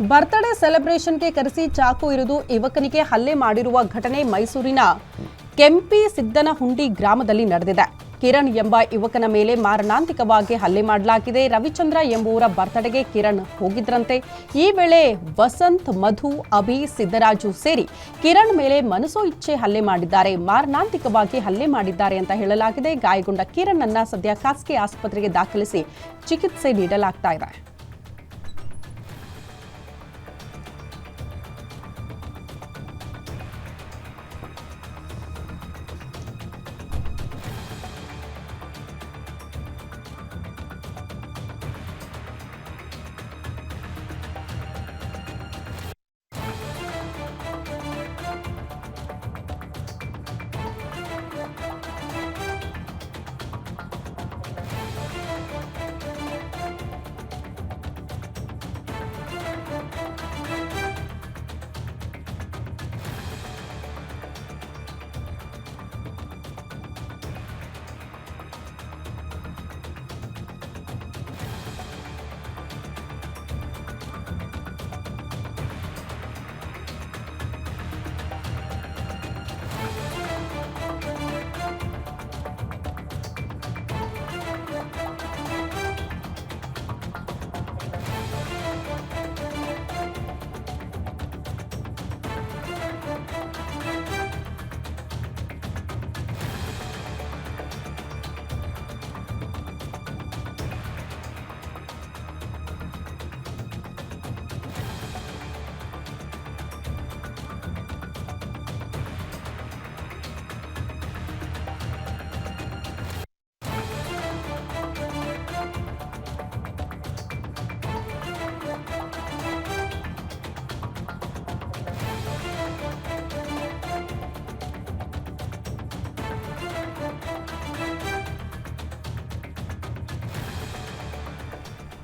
Birthday ಸೆಲೆಬ್ರೇಷನ್ಗೆ ಕರೆಸಿ ಚಾಕು ಇರಿದು ಯುವಕನಿಗೆ ಹಲ್ಲೆ ಮಾಡಿರುವ ಘಟನೆ ಮೈಸೂರಿನ ಕೆಂಪಿ ಸಿದ್ದನಹುಂಡಿ ಗ್ರಾಮದಲ್ಲಿ ನಡೆದಿದೆ. ಕಿರಣ್ ಎಂಬ ಯುವಕನ ಮೇಲೆ ಮಾರಣಾಂತಿಕವಾಗಿ ಹಲ್ಲೆ ಮಾಡಲಾಗಿದೆ. ರವಿಚಂದ್ರ ಎಂಬುವರ ಬರ್ತ್ಡೇಗೆ ಕಿರಣ್ ಹೋಗಿದ್ರಂತೆ. ಈ ವೇಳೆ ವಸಂತ್, ಮಧು, ಅಭಿ, ಸಿದ್ದರಾಜು ಸೇರಿ ಕಿರಣ್ ಮೇಲೆ ಮನಸೋ ಇಚ್ಛೆ ಹಲ್ಲೆ ಮಾಡಿದ್ದಾರೆ. ಮಾರಣಾಂತಿಕವಾಗಿ ಹಲ್ಲೆ ಮಾಡಿದ್ದಾರೆ ಅಂತ ಹೇಳಲಾಗಿದೆ. ಗಾಯಗೊಂಡ ಕಿರಣ್ ಅನ್ನ ಸದ್ಯ ಖಾಸಗಿ ಆಸ್ಪತ್ರೆಗೆ ದಾಖಲಿಸಿ ಚಿಕಿತ್ಸೆ ನೀಡಲಾಗ್ತಾ ಇದೆ.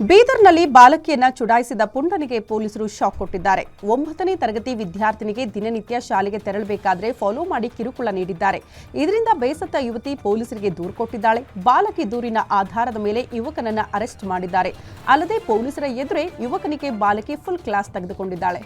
ಬೀದರ್ನಲ್ಲಿ ಬಾಲಕಿಯನ್ನ ಚುಡಾಯಿಸಿದ ಪುಂಡನಿಗೆ ಪೊಲೀಸರು ಶಾಕ್ ಕೊಟ್ಟಿದ್ದಾರೆ. ಒಂಬತ್ತನೇ ತರಗತಿ ವಿದ್ಯಾರ್ಥಿನಿಗೆ ದಿನನಿತ್ಯ ಶಾಲೆಗೆ ತೆರಳಬೇಕಾದ್ರೆ ಫಾಲೋ ಮಾಡಿ ಕಿರುಕುಳ ನೀಡಿದ್ದಾರೆ. ಇದರಿಂದ ಬೇಸತ್ತ ಯುವತಿ ಪೊಲೀಸರಿಗೆ ದೂರು ಕೊಟ್ಟಿದ್ದಾಳೆ. ಬಾಲಕಿ ದೂರಿನ ಆಧಾರದ ಮೇಲೆ ಯುವಕನನ್ನ ಅರೆಸ್ಟ್ ಮಾಡಿದ್ದಾರೆ. ಅಲ್ಲದೆ ಪೊಲೀಸರ ಎದುರೇ ಯುವಕನಿಗೆ ಬಾಲಕಿ ಫುಲ್ ಕ್ಲಾಸ್ ತೆಗೆದುಕೊಂಡಿದ್ದಾಳೆ.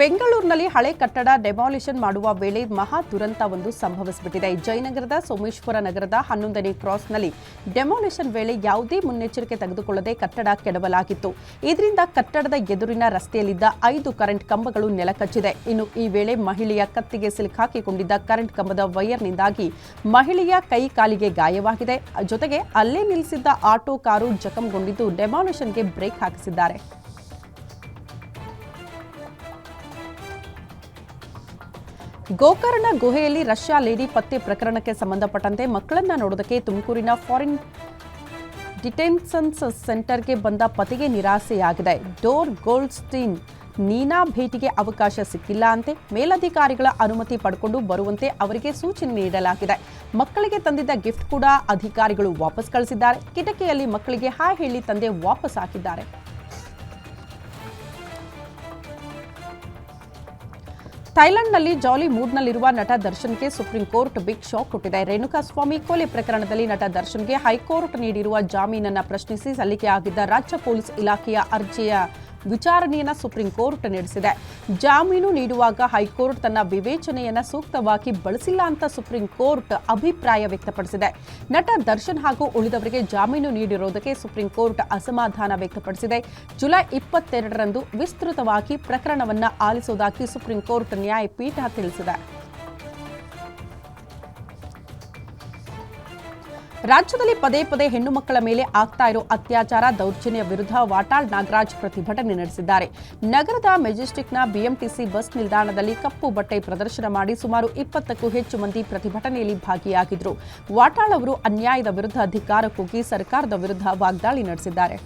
ಬೆಂಗಳೂರಿನಲ್ಲಿ ಹಳೆ ಕಟ್ಟಡ ಡೆಮಾಲಿಷನ್ ಮಾಡುವ ವೇಳೆ ಮಹಾ ದುರಂತವೊಂದು ಸಂಭವಿಸಿಬಿಟ್ಟಿದೆ. ಜಯನಗರದ ಸೋಮೇಶ್ವರ ನಗರದ ಹನ್ನೊಂದನೇ ಕ್ರಾಸ್ನಲ್ಲಿ ಡೆಮಾಲಿಷನ್ ವೇಳೆ ಯಾವುದೇ ಮುನ್ನೆಚ್ಚರಿಕೆ ತೆಗೆದುಕೊಳ್ಳದೆ ಕಟ್ಟಡ ಕೆಡವಲಾಗಿತ್ತು. ಇದರಿಂದ ಕಟ್ಟಡದ ಎದುರಿನ ರಸ್ತೆಯಲ್ಲಿದ್ದ ಐದು ಕರೆಂಟ್ ಕಂಬಗಳು ನೆಲಕಚ್ಚಿದೆ. ಇನ್ನು ಈ ವೇಳೆ ಮಹಿಳೆಯ ಕತ್ತಿಗೆ ಸಿಲುಕಾಕಿಕೊಂಡಿದ್ದ ಕರೆಂಟ್ ಕಂಬದ ವೈರ್ನಿಂದಾಗಿ ಮಹಿಳೆಯ ಕೈ ಕಾಲಿಗೆ ಗಾಯವಾಗಿದೆ. ಜೊತೆಗೆ ಅಲ್ಲೇ ನಿಲ್ಲಿಸಿದ್ದ ಆಟೋ ಕಾರು ಜಖಂಗೊಂಡಿದ್ದು ಡೆಮಾಲಿಷನ್ಗೆ ಬ್ರೇಕ್ ಹಾಕಿಸಿದ್ದಾರೆ. ಗೋಕರ್ಣ ಗುಹೆಯಲ್ಲಿ ರಷ್ಯಾ ಲೇಡಿ ಪತ್ತೆ ಪ್ರಕರಣಕ್ಕೆ ಸಂಬಂಧಪಟ್ಟಂತೆ ಮಕ್ಕಳನ್ನ ನೋಡೋದಕ್ಕೆ ತುಮಕೂರಿನ ಫಾರಿನ್ ಡಿಟೆನ್ಷನ್ಸ್ ಸೆಂಟರ್ಗೆ ಬಂದ ಪತಿಗೆ ನಿರಾಸೆಯಾಗಿದೆ. ಡೋರ್ ಗೋಲ್ಡ್ಸ್ಟೀನ್ ನೀನಾ ಭೇಟಿಗೆ ಅವಕಾಶ ಸಿಕ್ಕಿಲ್ಲ ಅಂತೆ ಮೇಲಧಿಕಾರಿಗಳ ಅನುಮತಿ ಪಡ್ಕೊಂಡು ಬರುವಂತೆ ಅವರಿಗೆ ಸೂಚನೆ ನೀಡಲಾಗಿದೆ. ಮಕ್ಕಳಿಗೆ ತಂದಿದ್ದ ಗಿಫ್ಟ್ ಕೂಡ ಅಧಿಕಾರಿಗಳು ವಾಪಸ್ ಕಳಿಸಿದ್ದಾರೆ. ಕಿಟಕಿಯಲ್ಲಿ ಮಕ್ಕಳಿಗೆ ಹಾ ಹೇಳಿ ತಂದೆ ವಾಪಸ್ ಹಾಕಿದ್ದಾರೆ. ಥೈಲ್ಯಾಂಡ್ನಲ್ಲಿ ಜಾಲಿ ಮೂಡ್ನಲ್ಲಿರುವ ನಟ ದರ್ಶನ್ಗೆ ಸುಪ್ರೀಂ ಕೋರ್ಟ್ ಬಿಗ್ ಶಾಕ್ ಕೊಟ್ಟಿದೆ. ರೇಣುಕಾಸ್ವಾಮಿ ಕೊಲೆ ಪ್ರಕರಣದಲ್ಲಿ ನಟ ದರ್ಶನ್ಗೆ ಹೈಕೋರ್ಟ್ ನೀಡಿರುವ ಜಾಮೀನನ್ನು ಪ್ರಶ್ನಿಸಿ ಸಲ್ಲಿಕೆಯಾಗಿದ್ದ ರಾಜ್ಯ ಪೊಲೀಸ್ ಇಲಾಖೆಯ ಅರ್ಜಿಯ ವಿಚಾರಣೆಯನ್ನ ಸುಪ್ರೀಂ ಕೋರ್ಟ್ ನಡೆಸಿದೆ. ಜಾಮೀನು ನೀಡುವಾಗ ಹೈಕೋರ್ಟ್ ತನ್ನ ವಿವೇಚನೆಯನ್ನು ಸೂಕ್ತವಾಗಿ ಬಳಸಿಲ್ಲ ಅಂತ ಸುಪ್ರೀಂ ಕೋರ್ಟ್ ಅಭಿಪ್ರಾಯ ವ್ಯಕ್ತಪಡಿಸಿದೆ. ನಟ ದರ್ಶನ್ ಹಾಗೂ ಉಳಿದವರಿಗೆ ಜಾಮೀನು ನೀಡಿರುವುದಕ್ಕೆ ಸುಪ್ರೀಂ ಕೋರ್ಟ್ ಅಸಮಾಧಾನ ವ್ಯಕ್ತಪಡಿಸಿದೆ. ಜುಲೈ ಇಪ್ಪತ್ತೆರಡರಂದು ವಿಸ್ತೃತವಾಗಿ ಪ್ರಕರಣವನ್ನ ಆಲಿಸುವುದಾಗಿ ಸುಪ್ರೀಂ ಕೋರ್ಟ್ ನ್ಯಾಯಪೀಠ ತಿಳಿಸಿದೆ. ರಾಜ್ಯದಲ್ಲಿ ಪದೇ ಪದೇ ಹೆಣ್ಣು ಮಕ್ಕಳ ಮೇಲೆ ಆಗ್ತಾ ಇರೋ ಅತ್ಯಾಚಾರ, ದೌರ್ಜನ್ಯ ವಿರುದ್ಧ ವಾಟಾಳ್ ನಾಗರಾಜ್ ಪ್ರತಿಭಟನೆ ನಡೆಸಿದ್ದಾರೆ. ನಗರದ ಮೆಜೆಸ್ಟಿಕ್ನ ಬಿಎಂಟಿಸಿ ಬಸ್ ನಿಲ್ದಾಣದಲ್ಲಿ ಕಪ್ಪು ಬಟ್ಟೆ ಪ್ರದರ್ಶನ ಮಾಡಿ ಸುಮಾರು ಇಪ್ಪತ್ತಕ್ಕೂ ಹೆಚ್ಚು ಮಂದಿ ಪ್ರತಿಭಟನೆಯಲ್ಲಿ ಭಾಗಿಯಾಗಿದ್ದರು ವಾಟಾಳ್ ಅವರು ಅನ್ಯಾಯದ ವಿರುದ್ಧ ಕೂಗಿ ಸರ್ಕಾರದ ವಿರುದ್ಧ ವಾಗ್ದಾಳಿ ನಡೆಸಿದ್ದಾರೆ.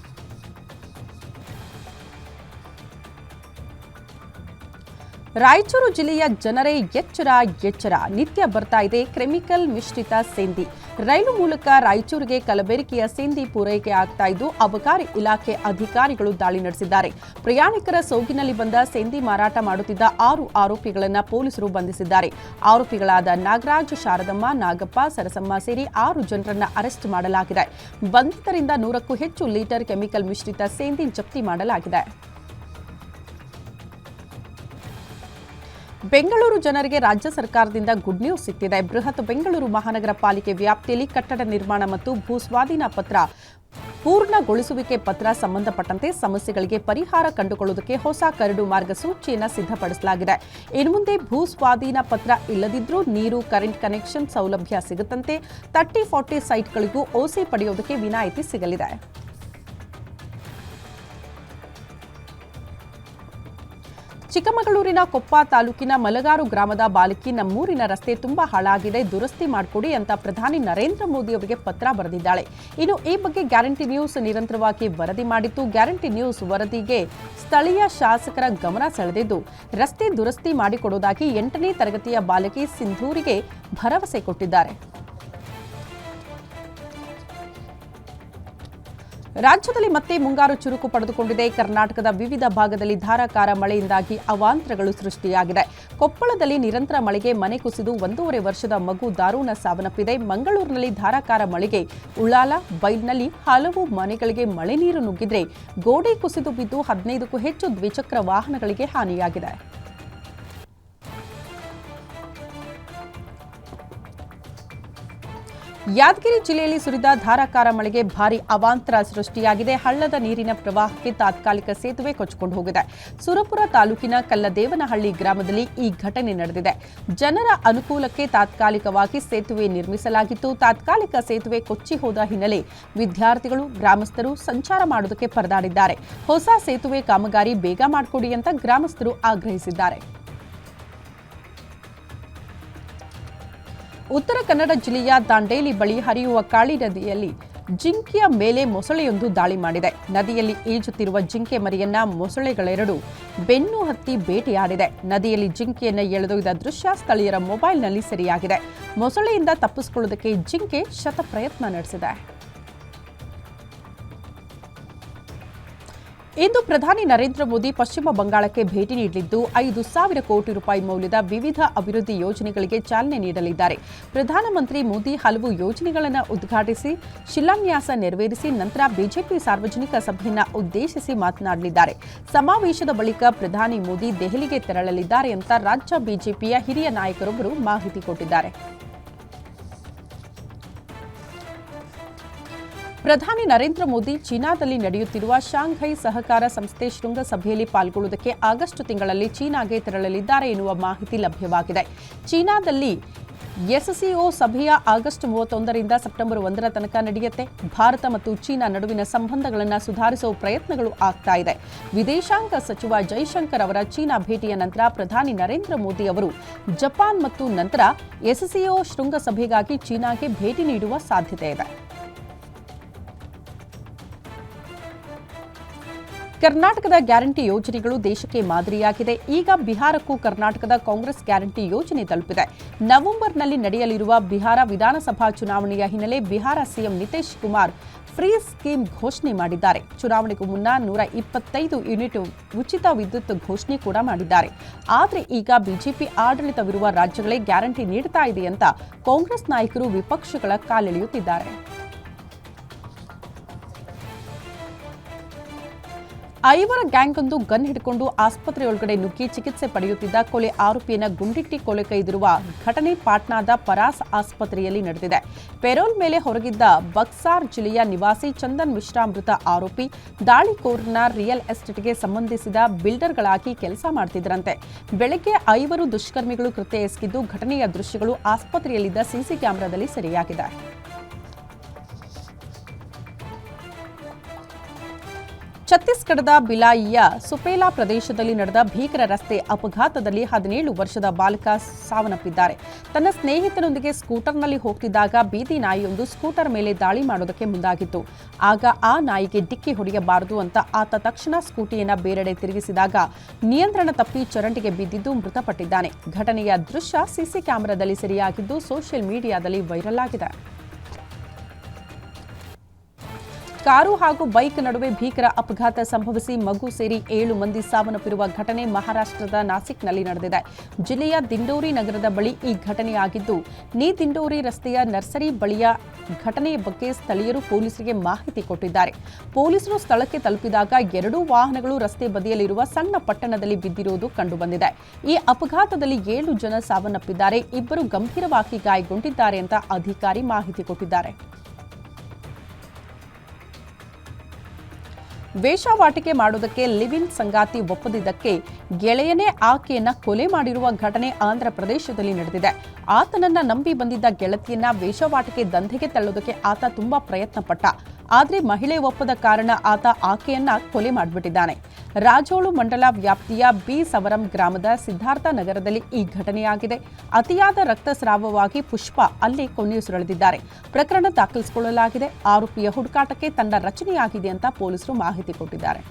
ರಾಯಚೂರು ಜಿಲ್ಲೆಯ ಜನರೇ ಎಚ್ಚರ ಎಚ್ಚರ. ನಿತ್ಯ ಬರ್ತಾ ಇದೆ ಕೆಮಿಕಲ್ ಮಿಶ್ರಿತ ಸೇಂದಿ. ರೈಲು ಮೂಲಕ ರಾಯಚೂರಿಗೆ ಕಲಬೆರಕೆಯ ಸೇಂದಿ ಪೂರೈಕೆ ಆಗ್ತಾ ಇದ್ದು, ಅಬಕಾರಿ ಇಲಾಖೆ ಅಧಿಕಾರಿಗಳು ದಾಳಿ ನಡೆಸಿದ್ದಾರೆ. ಪ್ರಯಾಣಿಕರ ಸೋಗಿನಲ್ಲಿ ಬಂದ ಸೇಂದಿ ಮಾರಾಟ ಮಾಡುತ್ತಿದ್ದ ಆರು ಆರೋಪಿಗಳನ್ನು ಪೊಲೀಸರು ಬಂಧಿಸಿದ್ದಾರೆ. ಆರೋಪಿಗಳಾದ ನಾಗರಾಜ್, ಶಾರದಮ್ಮ, ನಾಗಪ್ಪ, ಸರಸಮ್ಮ ಸೇರಿ ಆರು ಜನರನ್ನು ಅರೆಸ್ಟ್ ಮಾಡಲಾಗಿದೆ. ಬಂಧಿತರಿಂದ ನೂರಕ್ಕೂ ಹೆಚ್ಚು ಲೀಟರ್ ಕೆಮಿಕಲ್ ಮಿಶ್ರಿತ ಸೇಂದಿ ಜಪ್ತಿ ಮಾಡಲಾಗಿದೆ. ಬೆಂಗಳೂರು ಜನರಿಗೆ ರಾಜ್ಯ ಸರ್ಕಾರದಿಂದ ಗುಡ್ ನ್ಯೂಸ್ ಸಿಕ್ಕಿದೆ. ಬೃಹತ್ ಬೆಂಗಳೂರು ಮಹಾನಗರ ಪಾಲಿಕೆ ವ್ಯಾಪ್ತಿಯಲ್ಲಿ ಕಟ್ಟಡ ನಿರ್ಮಾಣ ಮತ್ತು ಭೂಸ್ವಾಧೀನ ಪತ್ರ ಪೂರ್ಣಗೊಳಿಸುವಿಕೆ ಪತ್ರ ಸಂಬಂಧಪಟ್ಟಂತೆ ಸಮಸ್ಯೆಗಳಿಗೆ ಪರಿಹಾರ ಕಂಡುಕೊಳ್ಳುವುದಕ್ಕೆ ಹೊಸ ಕರಡು ಮಾರ್ಗಸೂಚಿಯನ್ನು ಸಿದ್ಧಪಡಿಸಲಾಗಿದೆ. ಇನ್ನು ಮುಂದೆ ಭೂ ಸ್ವಾಧೀನ ಪತ್ರ ಇಲ್ಲದಿದ್ರೂ ನೀರು ಕರೆಂಟ್ ಕನೆಕ್ಷನ್ ಸೌಲಭ್ಯ ಸಿಗುತ್ತಂತೆ. ತರ್ಟಿ ಫಾರ್ಟಿ ಸೈಟ್ಗಳಿಗೂ ಓಸಿ ಪಡೆಯುವುದಕ್ಕೆ ವಿನಾಯಿತಿ ಸಿಗಲಿದೆ. ಚಿಕ್ಕಮಗಳೂರಿನ ಕೊಪ್ಪ ತಾಲೂಕಿನ ಮಲಗಾರು ಗ್ರಾಮದ ಬಾಲಕಿ ನಮ್ಮೂರಿನ ರಸ್ತೆ ತುಂಬಾ ಹಾಳಾಗಿದೆ, ದುರಸ್ತಿ ಮಾಡಿಕೊಡಿ ಅಂತ ಪ್ರಧಾನಿ ನರೇಂದ್ರ ಮೋದಿ ಅವರಿಗೆ ಪತ್ರ ಬರೆದಿದ್ದಾಳೆ. ಇನ್ನು ಈ ಬಗ್ಗೆ ಗ್ಯಾರಂಟಿ ನ್ಯೂಸ್ ನಿರಂತರವಾಗಿ ವರದಿ ಮಾಡಿತ್ತು ಗ್ಯಾರಂಟಿ ನ್ಯೂಸ್ ವರದಿಗೆ ಸ್ಥಳೀಯ ಶಾಸಕರ ಗಮನ ಸೆಳೆದಿದ್ದು, ರಸ್ತೆ ದುರಸ್ತಿ ಮಾಡಿಕೊಡುವುದಾಗಿ ಎಂಟನೇ ತರಗತಿಯ ಬಾಲಕಿ ಸಿಂಧೂರಿಗೆ ಭರವಸೆ ಕೊಟ್ಟಿದ್ದಾರೆ. ರಾಜ್ಯದಲ್ಲಿ ಮತ್ತೆ ಮುಂಗಾರು ಚುರುಕು ಪಡೆದುಕೊಂಡಿದೆ. ಕರ್ನಾಟಕದ ವಿವಿಧ ಭಾಗದಲ್ಲಿ ಧಾರಾಕಾರ ಮಳೆಯಿಂದಾಗಿ ಅವಾಂತರಗಳು ಸೃಷ್ಟಿಯಾಗಿದೆ. ಕೊಪ್ಪಳದಲ್ಲಿ ನಿರಂತರ ಮಳೆಗೆ ಮನೆ ಕುಸಿದು ಒಂದೂವರೆ ವರ್ಷದ ಮಗು ದಾರುಣ ಸಾವನ್ನಪ್ಪಿದೆ. ಮಂಗಳೂರಿನಲ್ಲಿ ಧಾರಾಕಾರ ಮಳೆಗೆ ಉಳ್ಳಾಲ, ಬೈಲ್ನಲ್ಲಿ ಹಲವು ಮನೆಗಳಿಗೆ ಮಳೆ ನೀರು ನುಗ್ಗಿದ್ರೆ ಗೋಡೆ ಕುಸಿದು ಬಿದ್ದು ಹದಿನೈದಕ್ಕೂ ಹೆಚ್ಚು ದ್ವಿಚಕ್ರ ವಾಹನಗಳಿಗೆ ಹಾನಿಯಾಗಿದೆ. ಯಾದಗಿರಿ ಜಿಲ್ಲೆಯಲ್ಲಿ ಸುರಿದ ಧಾರಾಕಾರ ಮಳೆಗೆ ಭಾರಿ ಅವಾಂತರ ಸೃಷ್ಟಿಯಾಗಿದೆ. ಹಳ್ಳದ ನೀರಿನ ಪ್ರವಾಹಕ್ಕೆ ತಾತ್ಕಾಲಿಕ ಸೇತುವೆ ಕೊಚ್ಚಿಕೊಂಡು ಹೋಗಿದೆ. ಸುರಪುರ ತಾಲೂಕಿನ ಕಲ್ಲದೇವನಹಳ್ಳಿ ಗ್ರಾಮದಲ್ಲಿ ಈ ಘಟನೆ ನಡೆದಿದೆ. ಜನರ ಅನುಕೂಲಕ್ಕೆ ತಾತ್ಕಾಲಿಕವಾಗಿ ಸೇತುವೆ ನಿರ್ಮಿಸಲಾಗಿತ್ತು. ತಾತ್ಕಾಲಿಕ ಸೇತುವೆ ಕೊಚ್ಚಿ ಹೋದ ಹಿನ್ನೆಲೆ ವಿದ್ಯಾರ್ಥಿಗಳು, ಗ್ರಾಮಸ್ಥರು ಸಂಚಾರ ಮಾಡುವುದಕ್ಕೆ ಪರದಾಡಿದ್ದಾರೆ. ಹೊಸ ಸೇತುವೆ ಕಾಮಗಾರಿ ಬೇಗ ಮಾಡಿಕೊಡಿ ಅಂತ ಗ್ರಾಮಸ್ಥರು ಆಗ್ರಹಿಸಿದ್ದಾರೆ. ಉತ್ತರ ಕನ್ನಡ ಜಿಲ್ಲೆಯ ದಾಂಡೇಲಿ ಬಳಿ ಹರಿಯುವ ಕಾಳಿ ನದಿಯಲ್ಲಿ ಜಿಂಕೆಯ ಮೇಲೆ ಮೊಸಳೆಯೊಂದು ದಾಳಿ ಮಾಡಿದೆ. ನದಿಯಲ್ಲಿ ಈಜುತ್ತಿರುವ ಜಿಂಕೆ ಮರಿಯನ್ನ ಮೊಸಳೆಗಳೆರಡು ಬೆನ್ನು ಹತ್ತಿ ಬೇಟೆಯಾಡಿದೆ. ನದಿಯಲ್ಲಿ ಜಿಂಕೆಯನ್ನ ಎಳೆದೊಯ್ದ ದೃಶ್ಯ ಸ್ಥಳೀಯರ ಮೊಬೈಲ್ನಲ್ಲಿ ಸೆರೆಯಾಗಿದೆ. ಮೊಸಳೆಯಿಂದ ತಪ್ಪಿಸಿಕೊಳ್ಳುವುದಕ್ಕೆ ಜಿಂಕೆ ಶತಪ್ರಯತ್ನ ನಡೆಸಿದೆ. ಇಂದು ಪ್ರಧಾನಿ ನರೇಂದ್ರ ಮೋದಿ ಪಶ್ಚಿಮ ಬಂಗಾಳಕ್ಕೆ ಭೇಟಿ ನೀಡಲಿದ್ದು ಐದು ಸಾವಿರ ಕೋಟಿ ರೂಪಾಯಿ ಮೌಲ್ಯದ ವಿವಿಧ ಅಭಿವೃದ್ಧಿ ಯೋಜನೆಗಳಿಗೆ ಚಾಲನೆ ನೀಡಲಿದ್ದಾರೆ. ಪ್ರಧಾನಮಂತ್ರಿ ಮೋದಿ ಹಲವು ಯೋಜನೆಗಳನ್ನು ಉದ್ಘಾಟಿಸಿ, ಶಿಲಾನ್ಯಾಸ ನೆರವೇರಿಸಿ, ನಂತರ ಬಿಜೆಪಿ ಸಾರ್ವಜನಿಕ ಸಭೆಯನ್ನು ಉದ್ದೇಶಿಸಿ ಮಾತನಾಡಲಿದ್ದಾರೆ. ಸಮಾವೇಶದ ಬಳಿಕ ಪ್ರಧಾನಿ ಮೋದಿ ದೆಹಲಿಗೆ ತೆರಳಲಿದ್ದಾರೆ ಅಂತ ರಾಜ್ಯ ಬಿಜೆಪಿಯ ಹಿರಿಯ ನಾಯಕರೊಬ್ಬರು ಮಾಹಿತಿ ಕೊಟ್ಟಿದ್ದಾರೆ. ಪ್ರಧಾನಿ ನರೇಂದ್ರ ಮೋದಿ ಚೀನಾದಲ್ಲಿ ನಡೆಯುತ್ತಿರುವ ಶಾಂಘೈ ಸಹಕಾರ ಸಂಸ್ಥೆ ಶೃಂಗಸಭೆಯಲ್ಲಿ ಪಾಲ್ಗೊಳ್ಳುವುದಕ್ಕೆ ಆಗಸ್ಟ್ ತಿಂಗಳಲ್ಲಿ ಚೀನಾಗೆ ತೆರಳಲಿದ್ದಾರೆ ಎನ್ನುವ ಮಾಹಿತಿ ಲಭ್ಯವಾಗಿದೆ. ಚೀನಾದಲ್ಲಿ ಎಸ್ಸಿಒ ಸಭೆಯ ಆಗಸ್ಟ್ ಮೂವತ್ತೊಂದರಿಂದ ಸೆಪ್ಟೆಂಬರ್ ಒಂದರ ತನಕ ನಡೆಯುತ್ತೆ. ಭಾರತ ಮತ್ತು ಚೀನಾ ನಡುವಿನ ಸಂಬಂಧಗಳನ್ನು ಸುಧಾರಿಸುವ ಪ್ರಯತ್ನಗಳು ಆಗ್ತಾ ಇದೆ. ವಿದೇಶಾಂಗ ಸಚಿವ ಜೈಶಂಕರ್ ಅವರ ಚೀನಾ ಭೇಟಿಯ ನಂತರ ಪ್ರಧಾನಿ ನರೇಂದ್ರ ಮೋದಿ ಅವರು ಜಪಾನ್ ಮತ್ತು ನಂತರ ಎಸ್ಸಿಒ ಶೃಂಗಸಭೆಗಾಗಿ ಚೀನಾಗೆ ಭೇಟಿ ನೀಡುವ ಸಾಧ್ಯತೆ ಇದೆ. ಕರ್ನಾಟಕದ ಗ್ಯಾರಂಟಿ ಯೋಜನೆಗಳು ದೇಶಕ್ಕೆ ಮಾದರಿಯಾಗಿದೆ. ಈಗ ಬಿಹಾರಕ್ಕೂ ಕರ್ನಾಟಕದ ಕಾಂಗ್ರೆಸ್ ಗ್ಯಾರಂಟಿ ಯೋಜನೆ ತಲುಪಿದೆ. ನವೆಂಬರ್ನಲ್ಲಿ ನಡೆಯಲಿರುವ ಬಿಹಾರ ವಿಧಾನಸಭಾ ಚುನಾವಣೆಯ ಹಿನ್ನೆಲೆ Bihar CM Nitish Kumar free scheme ಘೋಷಣೆ ಮಾಡಿದ್ದಾರೆ. ಚುನಾವಣೆಗೂ ಮುನ್ನ ನೂರ ಇಪ್ಪತ್ತೈದು ಯೂನಿಟ್ ಉಚಿತ ವಿದ್ಯುತ್ ಘೋಷಣೆ ಕೂಡ ಮಾಡಿದ್ದಾರೆ. ಆದರೆ ಈಗ ಬಿಜೆಪಿ ಆಡಳಿತವಿರುವ ರಾಜ್ಯಗಳೇ ಗ್ಯಾರಂಟಿ ನೀಡ್ತಾ ಇದೆ ಅಂತ ಕಾಂಗ್ರೆಸ್ ನಾಯಕರು ವಿಪಕ್ಷಗಳ ಕಾಲೆಳೆಯುತ್ತಿದ್ದಾರೆ. ಐವರ ಗ್ಯಾಂಗ್ ಒಂದು ಗನ್ ಹಿಡಿಕೊಂಡು ಆಸ್ಪತ್ರೆಯೊಳಗಡೆ ನುಗ್ಗಿ ಚಿಕಿತ್ಸೆ ಪಡೆಯುತ್ತಿದ್ದ ಕೊಲೆ ಆರೋಪಿಯನ್ನ ಗುಂಡಿಟ್ಟಿ ಕೊಲೆ ಕೈದಿರುವ ಘಟನೆ ಪಾಟ್ನಾದ ಪರಾಸ್ ಆಸ್ಪತ್ರೆಯಲ್ಲಿ ನಡೆದಿದೆ. ಪೆರೋಲ್ ಮೇಲೆ ಹೊರಗಿದ್ದ ಬಕ್ಸಾರ್ ಜಿಲ್ಲೆಯ ನಿವಾಸಿ ಚಂದನ್ ಮಿಶ್ರಾಮೃತ ಆರೋಪಿ ದಾಳಿಕೋರ್ನ ರಿಯಲ್ ಎಸ್ಟೇಟ್ಗೆ ಸಂಬಂಧಿಸಿದ ಬಿಲ್ಡರ್ಗಳಾಗಿ ಕೆಲಸ ಮಾಡ್ತಿದ್ರಂತೆ. ಬೆಳಗ್ಗೆ ಐವರು ದುಷ್ಕರ್ಮಿಗಳು ಕೃತ್ಯ ಎಸಗಿದ್ದು ಘಟನೆಯ ದೃಶ್ಯಗಳು ಆಸ್ಪತ್ರೆಯಲ್ಲಿದ್ದ ಸಿಸಿ ಕ್ಯಾಮೆರಾದಲ್ಲಿ ಸೆರೆಯಾಗಿದೆ. ಛತ್ತೀಸ್ಗಢದ ಬಿಲಾಯಿಯ ಸುಪೇಲಾ ಪ್ರದೇಶದಲ್ಲಿ ನಡೆದ ಭೀಕರ ರಸ್ತೆ ಅಪಘಾತದಲ್ಲಿ ಹದಿನೇಳು ವರ್ಷದ ಬಾಲಕ ಸಾವನ್ನಪ್ಪಿದ್ದಾರೆ. ತನ್ನ ಸ್ನೇಹಿತನೊಂದಿಗೆ ಸ್ಕೂಟರ್ನಲ್ಲಿ ಹೋಗ್ತಿದ್ದಾಗ ಬೀದಿ ನಾಯಿಯೊಂದು ಸ್ಕೂಟರ್ ಮೇಲೆ ದಾಳಿ ಮಾಡೋದಕ್ಕೆ ಮುಂದಾಗಿತ್ತು. ಆಗ ಆ ನಾಯಿಗೆ ಡಿಕ್ಕಿ ಹೊಡೆಯಬಾರದು ಅಂತ ಆತ ತಕ್ಷಣ ಸ್ಕೂಟಿಯನ್ನು ಬೇರೆಡೆ ತಿರುಗಿಸಿದಾಗ ನಿಯಂತ್ರಣ ತಪ್ಪಿ ಚರಂಡಿಗೆ ಬಿದ್ದಿದ್ದು ಮೃತಪಟ್ಟಿದ್ದಾನೆ. ಘಟನೆಯ ದೃಶ್ಯ ಸಿಸಿ ಕ್ಯಾಮೆರಾದಲ್ಲಿ ಸೆರೆಯಾಗಿದ್ದು ಸೋಷಿಯಲ್ ಮೀಡಿಯಾದಲ್ಲಿ ವೈರಲ್ ಆಗಿದೆ. ಕಾರು ಹಾಗೂ ಬೈಕ್ ನಡುವೆ ಭೀಕರ ಅಪಘಾತ ಸಂಭವಿಸಿ ಮಗು ಸೇರಿ ಏಳು ಮಂದಿ ಸಾವನ್ನಪ್ಪಿರುವ ಘಟನೆ ಮಹಾರಾಷ್ಟ್ರದ ನಾಸಿಕ್ನಲ್ಲಿ ನಡೆದಿದೆ. ಜಿಲ್ಲೆಯ ದಿಂಡೋರಿ ನಗರದ ಬಳಿ ಈ ಘಟನೆಯಾಗಿದ್ದು, ನೀ ದಿಂಡೋರಿ ರಸ್ತೆಯ ನರ್ಸರಿ ಬಳಿಯ ಘಟನೆಯ ಬಗ್ಗೆ ಸ್ಥಳೀಯರು ಪೊಲೀಸರಿಗೆ ಮಾಹಿತಿ ಕೊಟ್ಟಿದ್ದಾರೆ. ಪೊಲೀಸರು ಸ್ಥಳಕ್ಕೆ ತಲುಪಿದಾಗ ಎರಡೂ ವಾಹನಗಳು ರಸ್ತೆ ಬದಿಯಲ್ಲಿರುವ ಸಣ್ಣ ಪಟ್ಟಣದಲ್ಲಿ ಬಿದ್ದಿರುವುದು ಕಂಡುಬಂದಿದೆ. ಈ ಅಪಘಾತದಲ್ಲಿ ಏಳು ಜನ ಸಾವನ್ನಪ್ಪಿದ್ದಾರೆ. ಇಬ್ಬರು ಗಂಭೀರವಾಗಿ ಗಾಯಗೊಂಡಿದ್ದಾರೆ ಅಂತ ಅಧಿಕಾರಿ ಮಾಹಿತಿ ಕೊಟ್ಟಿದ್ದಾರೆ. ವೇಷವಾಟಿಕೆ ಮಾಡೋದಕ್ಕೆ ಲಿವಿನ್ ಸಂಗಾತಿ ಒಪ್ಪದಿದ್ದಕ್ಕೆ ಗೆಳೆಯನೇ ಆಕೆಯನ್ನ ಕೊಲೆ ಮಾಡಿರುವ ಘಟನೆ ಆಂಧ್ರ ಪ್ರದೇಶದಲ್ಲಿ ನಡೆದಿದೆ. ಆತನನ್ನ ನಂಬಿ ಬಂದಿದ್ದ ಗೆಳತಿಯನ್ನ ವೇಷವಾಟಿಕೆ ದಂಧೆಗೆ ತಳ್ಳೋದಕ್ಕೆ ಆತ ತುಂಬಾ ಪ್ರಯತ್ನ ಪಟ್ಟ ಆದ್ರೆ ಮಹಿಳೆ ಒಪ್ಪದ ಕಾರಣ ಆತ ಆಕೆಯನ್ನ ಕೊಲೆ ಮಾಡಿಬಿಟ್ಟಿದ್ದಾನೆ. ರಾಜೋಳು ಮಂಡಲ ವ್ಯಾಪ್ತಿಯ ಬಿ ಸವರಂ ಗ್ರಾಮದ ಸಿದ್ಧಾರ್ಥ ನಗರದಲ್ಲಿ ಈ ಘಟನೆಯಾಗಿದೆ. ಅತಿಯಾದ ರಕ್ತಸ್ರಾವವಾಗಿ ಪುಷ್ಪ ಅಲ್ಲಿ ಕೊನೆಯುಸಿರಳೆದಿದ್ದಾರೆ. ಪ್ರಕರಣ ದಾಖಲಿಸಿಕೊಳ್ಳಲಾಗಿದೆ. ಆರೋಪಿಯ ಹುಡುಕಾಟಕ್ಕೆ ತಂಡ ರಚನೆಯಾಗಿದೆ ಅಂತ ಪೊಲೀಸರು ಮಾಹಿತಿ ಕೊಟ್ಟಿದ್ದಾರೆ.